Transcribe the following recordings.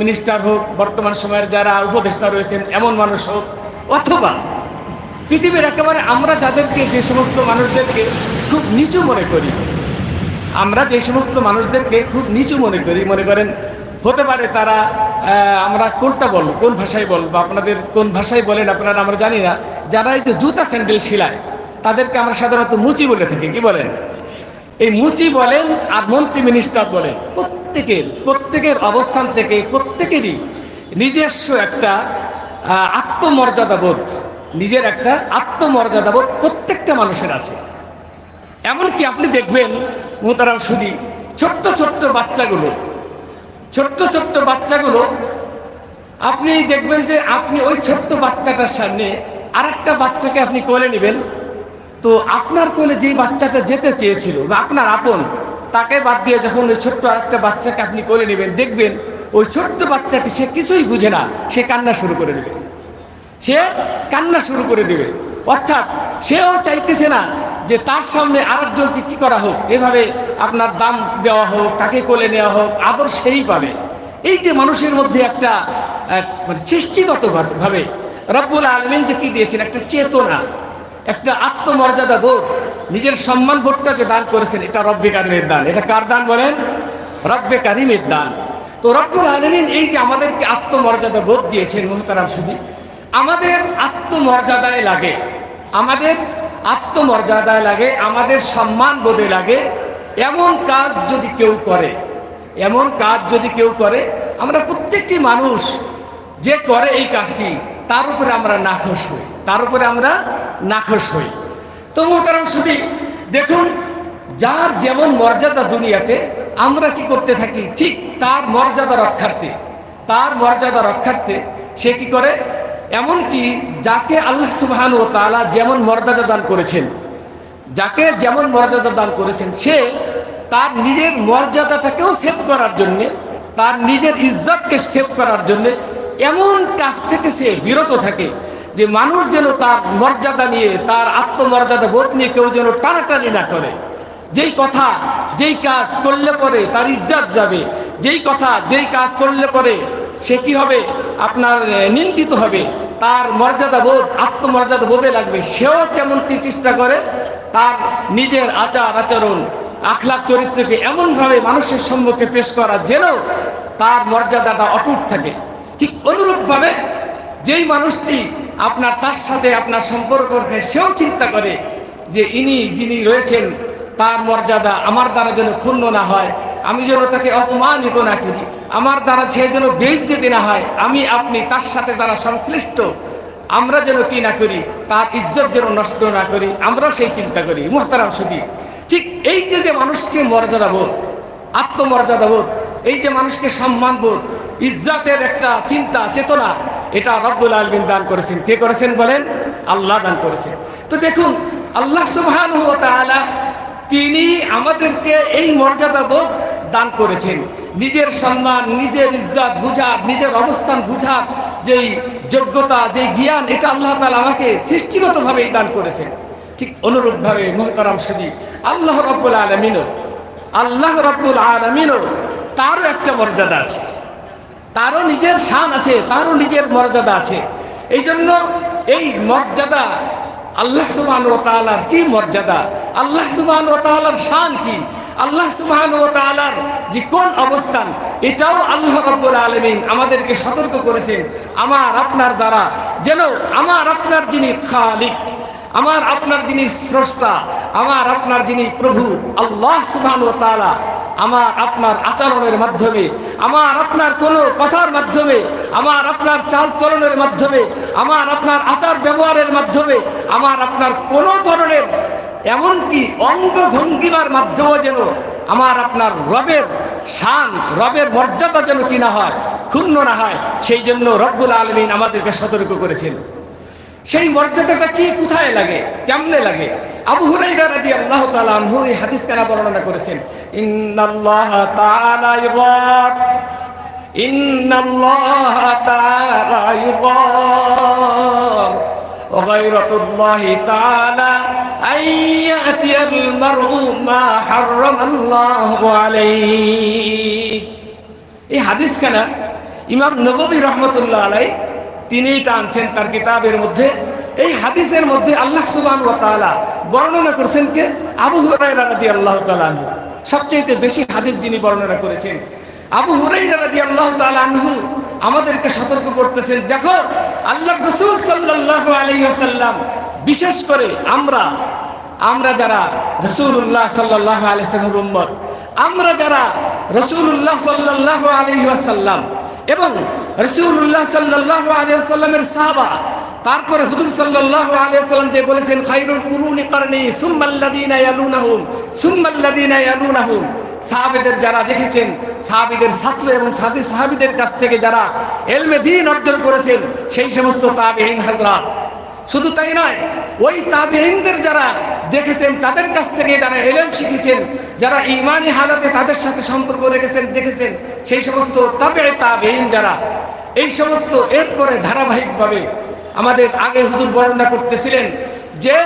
Minister হোক, বর্তমান সময়ের যারা উপদেষ্টা রয়েছেন, এমন মানুষ হোক, অথবা পৃথিবীর একেবারে আমরা যাদেরকে, যে সমস্ত মানুষদেরকে খুব নিচু মনে করি, আমরা যে সমস্ত মানুষদেরকে খুব নিচু মনে করি, মনে করেন, হতে পারে তারা আমরা কোনটা বলব কোন ভাষায় বলব আপনাদের কোন ভাষায় বলেন, আপনারা, আমরা জানি না, যারা এই যে জুতা স্যান্ডেল শিলায় তাদেরকে আমরা সাধারণত মুচি বলে থাকি, কি বলেন? এই মুচি বলেন আর মন্ত্রী মিনিস্টার বলেন প্রত্যেকের প্রত্যেকের অবস্থান থেকে প্রত্যেকেরই নিজস্ব একটা আহ, আত্মমর্যাদা বোধ নিজের একটা আত্মমর্যাদা বোধ প্রত্যেকটা মানুষের আছে। এমনকি আপনি দেখবেন মোতারাম শুধু ছোট্ট ছোট্ট বাচ্চাগুলো ছোট্ট ছোট্ট বাচ্চাগুলো আপনি দেখবেন যে আপনি ওই ছোট্ট বাচ্চাটার সামনে আরেকটা বাচ্চাকে আপনি কোলে নেবেন তো আপনার কোলে যেই বাচ্চাটা যেতে চেয়েছিল বা আপনার আপন তাকে বাদ দিয়ে যখন ওই ছোট্ট আরেকটা বাচ্চাকে আপনি কোলে নেবেন, দেখবেন ওই ছোট্ট বাচ্চাটি সে কিছুই বুঝে না, সে কান্না শুরু করে দেবে। সে কান্না শুরু করে দেবে। অর্থাৎ সেও চাইতেছে না যে তার সামনে আরেকজনকে কি করা হোক, এভাবে আপনার দাম দেওয়া হোক, তাকে কোলে নেওয়া হোক, আদর সেই পাবে। এই যে মানুষের মধ্যে একটা মানে সৃষ্টিগত ভাবে রব্বুল আলমিন যে কী দিয়েছেন, একটা চেতনা, একটা আত্মমর্যাদা বোধ নিজের সম্মান বোধটা যে দান করেছেন, এটা রব্বে কারিমের দান। এটা কার দান বলেন? রব্বে কারিমের দান। তো রব্বুল আলমিন এই যে আমাদেরকে আত্মমর্যাদা বোধ দিয়েছেন মোহতারাম শুধু, আমাদের আত্মমর্যাদায় লাগে, আমাদের আত্মমর্যাদায় লাগে, আমাদের সম্মান বোধে লাগে, এমন কাজ যদি কেউ করে, এমন কাজ যদি কেউ করে, আমরা প্রত্যেকটি মানুষ যে করে এই কাজটি, তার উপরে আমরা নাখোশ হই, তার উপরে আমরা নাখোশ হই। তো মোহতারাম শুধু দেখুন, যার যেমন মর্যাদা দুনিয়াতে, আমরা কি করতে থাকি? ঠিক তার মর্যাদা রক্ষার্থে। তার মর্যাদা রক্ষার্থে সে কি করে? এমনকি যাকে আল্লাহ সুবাহান ও তালা যেমন মর্যাদা দান করেছেন, যাকে যেমন মর্যাদা দান করেছেন, সে তার নিজের মর্যাদাটাকেও সেভ করার জন্যে, তার নিজের ইজ্জতকে সেভ করার জন্যে এমন কাজ থেকে সে বিরত থাকে যে মানুষ যেন তার মর্যাদা নিয়ে, তার আত্মমর্যাদা বোধ নিয়ে কেউ যেন টানাটানি না করে। যেই কথা, যেই কাজ করলে পরে তার ইজ্জাত যাবে। যেই কথা, যেই কাজ করলে পরে সে কি হবে? আপনার নিন্দিত হবে। তার মর্যাদা বোধ, আত্মমর্যাদা বোধে লাগবে। সেও তেমনটি চেষ্টা করে, তার নিজের আচার আচরণ, আখলাখ চরিত্রকে এমনভাবে মানুষের সম্মুখে পেশ করা যেন তার মর্যাদাটা অটুট থাকে। ঠিক অনুরূপভাবে যেই মানুষটি আপনার তার সাথে আপনার সম্পর্ক সেও চিন্তা করে যে ইনি যিনি রয়েছেন, তার মর্যাদা আমার দ্বারা যেন ক্ষুণ্ণ না হয়, আমি যেন তাকে অপমানিত না করি, আমার দ্বারা সে যেন বেইজ্জতি না হয়, আমি, আপনি তার সাথে যারা সংশ্লিষ্ট, আমরা যেন কি না করি, তার ইজ্জত যেন নষ্ট না করি, আমরাও সেই চিন্তা করি। মোহতারাম সুদী ঠিক এই যে যে মানুষকে মর্যাদা বোধ, আত্মমর্যাদা বোধ, এই যে মানুষকে সম্মান বোধ, ইজ্জাতের একটা চিন্তা, চেতনা এটা রব্বুল আলমিন দান করেছেন। কে করেছেন বলেন? আল্লাহ দান করেছেন। তো দেখুন, আল্লাহ সুবহান তিনি আমাদেরকে এই মর্যাদা বোধ দান করেছেন। নিজের সম্মান, নিজের ইজ্জাত বুঝার, নিজের অবস্থান বুঝার, যেই যোগ্যতা, যেই জ্ঞান, এটা আল্লাহ তালা আমাকে সৃষ্টিগতভাবেই দান করেছেন। ঠিক অনুরূপভাবে মোহতারাম সদী আল্লাহ রব্বুল আলমিনও, আল্লাহ রব্বুল আলমিনও তারও একটা মর্যাদা আছে। তারও নিজের শান আছে, তারও নিজের মর্যাদা আছে। এই জন্য এই মর্যাদা আল্লাহ সুবহান ও তাআলার কি মর্যাদা? আল্লাহ সুবহান ও তাআলার শান কি? আল্লাহ সুবহান ও তাআলার যে কোন অবস্থান, এটাও আল্লাহ রাব্বুল আলামিন আমাদেরকে সতর্ক করেছেন। আমার, আপনার দ্বারা যেন, আমার, আপনার যিনি খালিক, আমার, আপনার যিনি স্রষ্টা, আমার, আপনার যিনি প্রভু, আল্লাহ সুবহান ও তাআলা আমার আপনার আচরণের মাধ্যমে, আমার আপনার কোনো কথার মাধ্যমে, আমার আপনার চাল চলনের মাধ্যমে, আমার আপনার আচার ব্যবহারের মাধ্যমে, আমার আপনার কোনো ধরনের এমনকি অঙ্গ ভঙ্গিমার মাধ্যমেও যেন আমার আপনার রবের শান, রবের মর্যাদা যেন কিনা হয়, ক্ষুণ্ণ না হয়, সেই জন্য রব্বুল আলমিন আমাদেরকে সতর্ক করেছেন। সেই মর্যাদাটা কি কোথায় লাগে কেমনে লাগে আবু হুরাইরা রাদিয়াল্লাহু তাআলা আনহু এই হাদিস কানা বর্ণনা করেছেন ইন্নাল্লাহ তাআলা ইগার ইন্নাল্লাহ তাআলা ইগার وغيرة الله تعالى أن يأتي المرء ما حرم الله عليه এই হাদিস কানা ইমাম নবী রহমতুল্লাহ আলাই তিনি টানছেন তার কিতাবের মধ্যে। এই হাদিসের মধ্যে আল্লাহ সুবান ও তাআলা বর্ণনা করছেন কে? আবু হুরায়রা রাদিয়াল্লাহু তাআলা আনহু। সবচেয়ে বেশি হাদিস যিনি বর্ণনা করেছেন। আবু হুরাইরা রাদিয়াল্লাহু তাআলা আনহু আমাদেরকে সতর্ক করতেছেন, দেখো আল্লাহ রাসূল সাল্লাল্লাহু আলাইহি ওয়াসাল্লাম, বিশেষ করে আমরা আমরা যারা রাসূলুল্লাহ সাল্লাল্লাহু আলাইহি ওয়াসাল্লামের উম্মত, আমরা যারা রাসূলুল্লাহ সাল্লাল্লাহু আলাইহি ওয়াসাল্লাম এবং রাসূলুল্লাহ সাল্লাল্লাহু আলাইহি ওয়াসাল্লামের সাহাবা, তারপরে হুজুর সাল্লাল্লাহু আলাইহি ওয়াসাল্লাম যে বলেছেন খায়রুল কুরুনি করনি সুম্মাল্লাযীনা ইয়ালুনাহুম সুম্মাল্লাযীনা ইয়ালুনাহুম। সাহাবিদের যারা দেখেছেন, সাহাবিদের ছাত্র এবং সাথী সাহাবিদের কাছ থেকে যারা এলমে দিন অর্জন করেছেন, সেই সমস্ত তাবিঈন হাজরা শুধু তাই নয়, ওই তাবিঈনদের যারা দেখেছেন, তাদের কাছ থেকে যারা এলেম শিখেছেন, যারা ইমানি হালাতে তাদের সাথে সম্পর্ক রেখেছেন, দেখেছেন, সেই সমস্ত তাবে তাবিঈন যারা, এই সমস্ত এরপরে ধারাবাহিকভাবে আমাদের আগে হুজুর বর্ণনা করতেছিলেন যে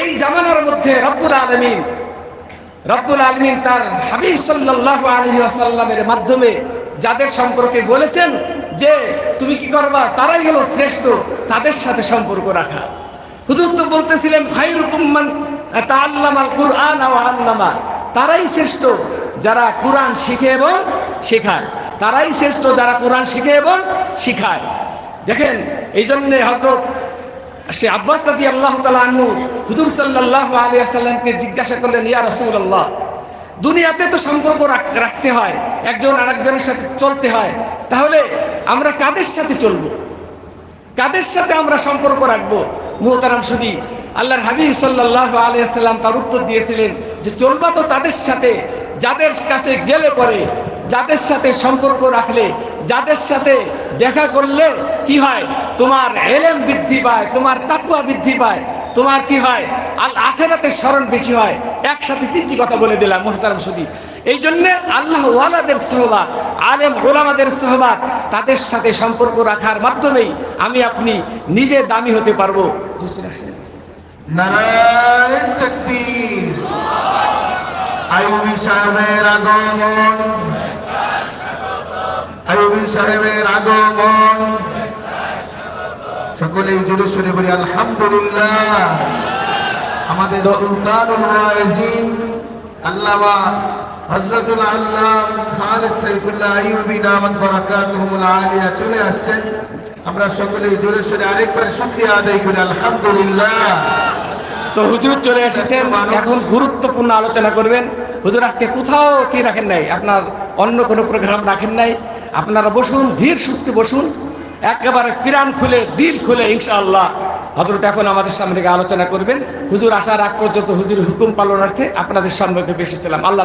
এই জামানার মধ্যে রব্বুল আলমিন রব্বুল আলমিন তার হাবিব সাল্লাহ আলহি আসাল্লামের মাধ্যমে যাদের সম্পর্কে বলেছেন যে তুমি কি করবা, তারাই হলো শ্রেষ্ঠ, তাদের সাথে সম্পর্ক রাখা। হুজুর তো বলতেছিলেন খাইরুকুম্মান কুরআন ওয়া আল্লামা। তারাই শ্রেষ্ঠ যারা কোরআন শিখে এবং শেখায়। তারাই শ্রেষ্ঠ যারা কোরআন শিখে এবং শিখায়। দেখেন এই জন্যে হজরত সে আব্বাস আল্লাহ তালা হুজুর সাল্লাহ আলিয়া জিজ্ঞাসা করলেন, ইয়া রসুল্লাহ দুনিয়াতে তো সম্পর্ক রাখ- রাখতে হয়, একজন আরেকজনের সাথে চলতে হয়, তাহলে আমরা কাদের সাথে চলবো? কাদের সাথে আমরা সম্পর্ক রাখব? মোহতারাম সুদি আল্লাহর হাবিব সাল্লাহ আলিয়াল্লাম তার উত্তর দিয়েছিলেন যে চলবা তো তাদের সাথে, যাদের কাছে গেলে পরে, যাদের সাথে সম্পর্ক রাখলে, যাদের সাথে দেখা করলে কি হয়? তোমার এলেম বৃদ্ধি পায়, তোমার তাকুয়া বৃদ্ধি পায়, তোমার কি হয়? আল আখেরাতের স্মরণ বেশি হয়। একসাথে তিনটি কথা বলে দিলাম, মোহতারাম সুদি এই জন্যে আল্লাহ ওয়ালাদের সহবাদ আলেম ওলামাদের সহবাদ তাদের সাথে সম্পর্ক রাখার মাধ্যমেই আমি আপনি নিজে দামি হতে পারব। নারায়ণ তকবীর। আইবি সাহেবের আগমন। আইবি সাহেবের আগমন। সকলেই জুড়ে শুনে বলি আলহামদুলিল্লাহ। আমাদের সুলতানুল ওয়াইজিন আল্লামা হযরতুল আল্লাম খালেদ সাইফুল্লাহ আইয়ুবী দামাত বারাকাতুহুমুল আলিয়া চলে আসছেন। আমরা সকলেই জোরে সোরে আরেকবার শুকরিয়া আদায় করি আলহামদুলিল্লাহ। তো হুজুর চলে এসেছেন। এখন গুরুত্বপূর্ণ আলোচনা করবেন। হুজুর আজকে কোথাও কি রাখেন নাই? আপনার অন্য কোনো প্রোগ্রাম রাখেন নাই? আপনারা বসুন ধীর সুস্থ বসুন। একেবারে পিরান খুলে দিল খুলে ইনশাআল্লাহ। হজরত এখন আমাদের সামনে থেকে আলোচনা করবেন। হুজুর আসার আগ পর্যন্ত হুজুর হুকুম পালনার্থে আপনাদের সম্মুখে এসেছিলাম। আল্লাহ